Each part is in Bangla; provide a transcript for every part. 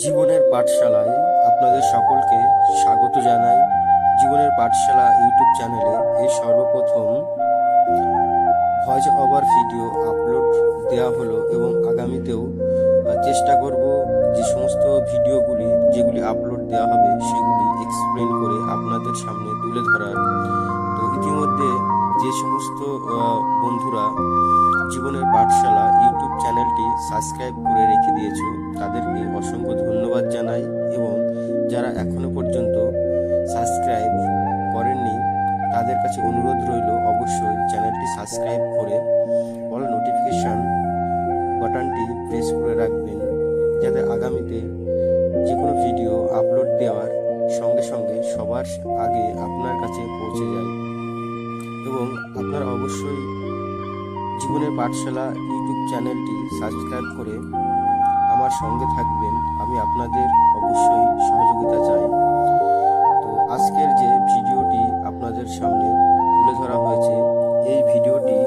জীবনের পাঠশালায় আপনাদের সকলকে স্বাগত জানাই। জীবনের পাঠশালা ইউটিউব চ্যানেলে এই সর্বপ্রথম ভয়েস ওভার ভিডিও আপলোড দেওয়া হলো এবং আগামীতেও চেষ্টা করব যে সমস্ত ভিডিওগুলি যেগুলি আপলোড দেওয়া হবে সেগুলি এক্সপ্লেন করে আপনাদের সামনে তুলে ধরার। তো ইতিমধ্যে যে সমস্ত বন্ধুরা জীবনের পাঠশালা ইউটিউব সাবস্ক্রাইব করে রেখে দিয়েছ, তাদেরকে অসংখ্য ধন্যবাদ জানাই এবং যারা এখনও পর্যন্ত সাবস্ক্রাইব করেননি, তাদের কাছে অনুরোধ রইল অবশ্যই চ্যানেলটি সাবস্ক্রাইব করে অল নোটিফিকেশন বাটনটি প্রেস করে রাখবেন, যাতে আগামীতে যে কোনো ভিডিও আপলোড দেওয়ার সঙ্গে সঙ্গে সবার আগে আপনার কাছে পৌঁছে যায়। এবং আপনারা অবশ্যই জীবনের পাঠশালা ইউটিউব চ্যানেলটি সাবস্ক্রাইব করে আমার সঙ্গে থাকবেন, আমি আপনাদের অবশ্যই সহযোগিতা চাই। তো আজকের যে ভিডিওটি আপনাদের সামনে তুলে ধরা হয়েছে, এই ভিডিওটি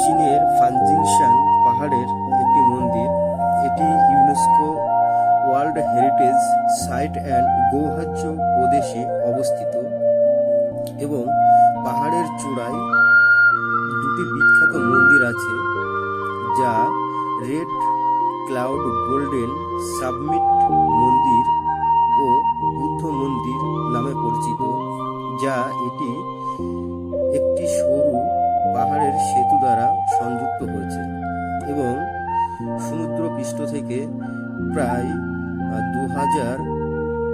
চীনের ফানজিংশান পাহাড়ের একটি মন্দির। এটি UNESCO world heritage site and গৌহাজ্য প্রদেশে অবস্থিত এবং পাহাড়ের চূড়ায় আছে, যা রেড ক্লাউড গোল্ডেন সাবমিট মন্দির ও বুদ্ধ মন্দির নামে পরিচিত, যা এটি একটি সরু পাহাড়ের সেতু দ্বারা সংযুক্ত হয়েছে এবং সমুদ্র পৃষ্ঠ থেকে প্রায় দু হাজার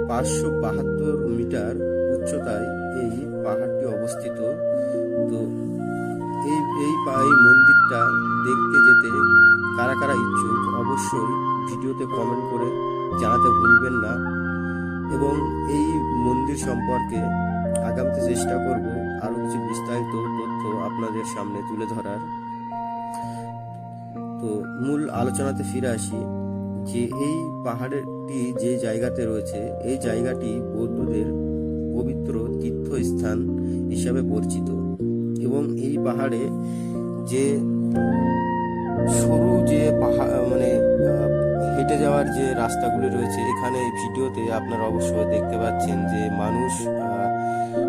পাঁচশো বাহাত্তর মিটার উচ্চতায় এই পাহাড়টি অবস্থিত। তো এই এই পা- দেখতে যেতে কারা কারা ইচ্ছুক অবশ্যই ভিডিওতে কমেন্ট করে জানাতে ভুলবেন না। এবং এই মন্দির সম্পর্কে আগামীতে চেষ্টা করব আরও কিছু বিস্তারিত তথ্য আপনাদের সামনে তুলে ধরার। তো মূল আলোচনাতে ফিরে আসি যে এই পাহাড়টি যে জায়গাতে রয়েছে, এই জায়গাটি বৌদ্ধদের পবিত্র তীর্থস্থান হিসাবে পরিচিত। এবং এই পাহাড়ে যে সরু যে পাহাড় মানে হেঁটে যাওয়ার যে রাস্তাগুলি রয়েছে, এখানে এই ভিডিওতে আপনারা অবশ্যই দেখতে পাচ্ছেন যে মানুষ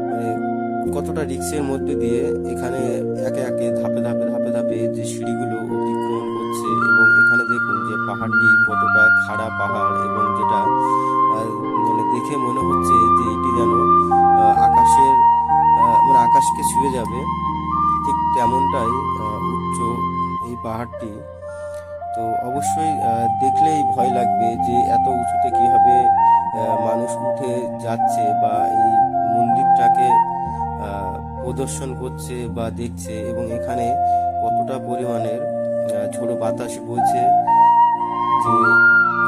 মানে কতটা রিক্সের মধ্যে দিয়ে এখানে একে একে ধাপে ধাপে ধাপে ধাপে যে সিঁড়িগুলো অতিক্রমণ করছে এবং এখানে দেখুন যে পাহাড়টি কতটা খাড়া পাহাড় এবং যেটা মানে দেখে মনে হচ্ছে যে এটি যেন আকাশের মানে আকাশকে ছুঁয়ে যাবে, ঠিক তেমনটাই উচ্চ এই পাহাড়টি, তো অবশ্যই দেখলেই ভয় লাগবে যে এত উঁচুতে কীভাবে মানুষ উঠে যাচ্ছে বা এই মন্দিরটাকে প্রদর্শন করছে বা দেখছে এবং এখানে কতটা পরিমাণের ঝোড়ো বাতাস বইছে যে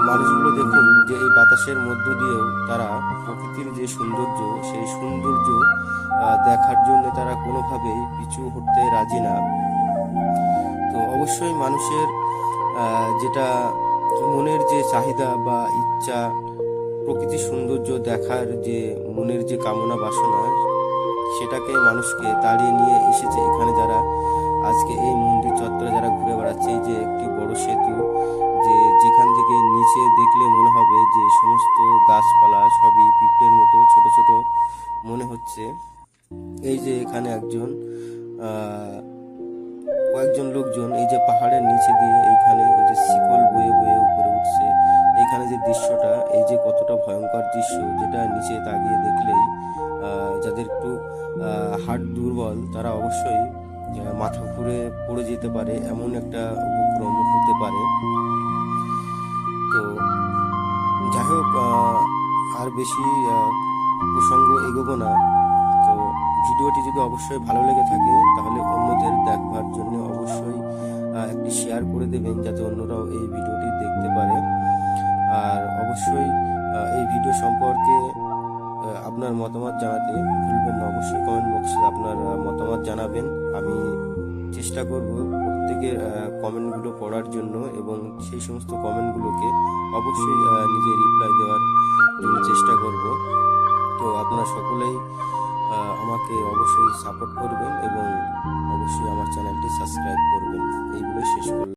মানুষগুলো দেখুন যে এই বাতাসের মধ্য দিয়েও তারা প্রকৃতির যে সৌন্দর্য, সেই সৌন্দর্য দেখার জন্য তারা কোনোভাবেই পিছু হতে রাজি না। তো অবশ্যই মানুষের যেটা মনের যে চাহিদা বা ইচ্ছা প্রকৃতির সৌন্দর্য দেখার যে মনের যে কামনা বাসনা, সেটাকে মানুষকে তাড়িয়ে নিয়ে এসেছে এখানে যারা। আজকে এই মন্দির চত্বরে যারা ঘুরে বেড়াচ্ছে যে একটি বড় সেতু, যে যেখান থেকে নিচে দেখলে মনে হবে যে সমস্ত গাছপালা সবই পিঁপড়ের মতো, ছোট ছোট মনে হচ্ছে। এই যে এখানে একজন কয়েকজন লোকজন এই যে পাহাড়ের নিচে দিয়ে এইখানে ওই যে শিকল বয়ে বয়ে উপরে উঠছে, এইখানে যে দৃশ্যটা, এই যে কতটা ভয়ঙ্কর দৃশ্য, যেটা নিচে তাকিয়ে দেখলেই যাদের একটু হার্ট দুর্বল, তারা অবশ্যই মাথা ঘুরে পড়ে যেতে পারে, এমন একটা উপক্রম হতে পারে। তো যাই হোক আর বেশি প্রসঙ্গ এগোবো না। ভিডিওটি যদি অবশ্যই ভালো লেগে থাকে, তাহলে অন্যদের দেখবার জন্য অবশ্যই একটি শেয়ার করে দেবেন, যাতে অন্যরাও এই ভিডিওটি দেখতে পারে। আর অবশ্যই এই ভিডিও সম্পর্কে আপনার মতামত জানাতে ভুলবেন না। অবশ্যই কমেন্ট বক্সে আপনার মতামত জানাবেন। আমি চেষ্টা করব প্রত্যেকের কমেন্টগুলো পড়ার জন্য এবং সেই সমস্ত কমেন্টগুলোকে অবশ্যই নিজে রিপ্লাই দেওয়ার জন্য চেষ্টা করব। তো আপনারা সকলেই আমাকে অবশ্যই সাপোর্ট করবেন এবং অবশ্যই আমার চ্যানেলটি সাবস্ক্রাইব করবেন। এইগুলো শেষ করলাম।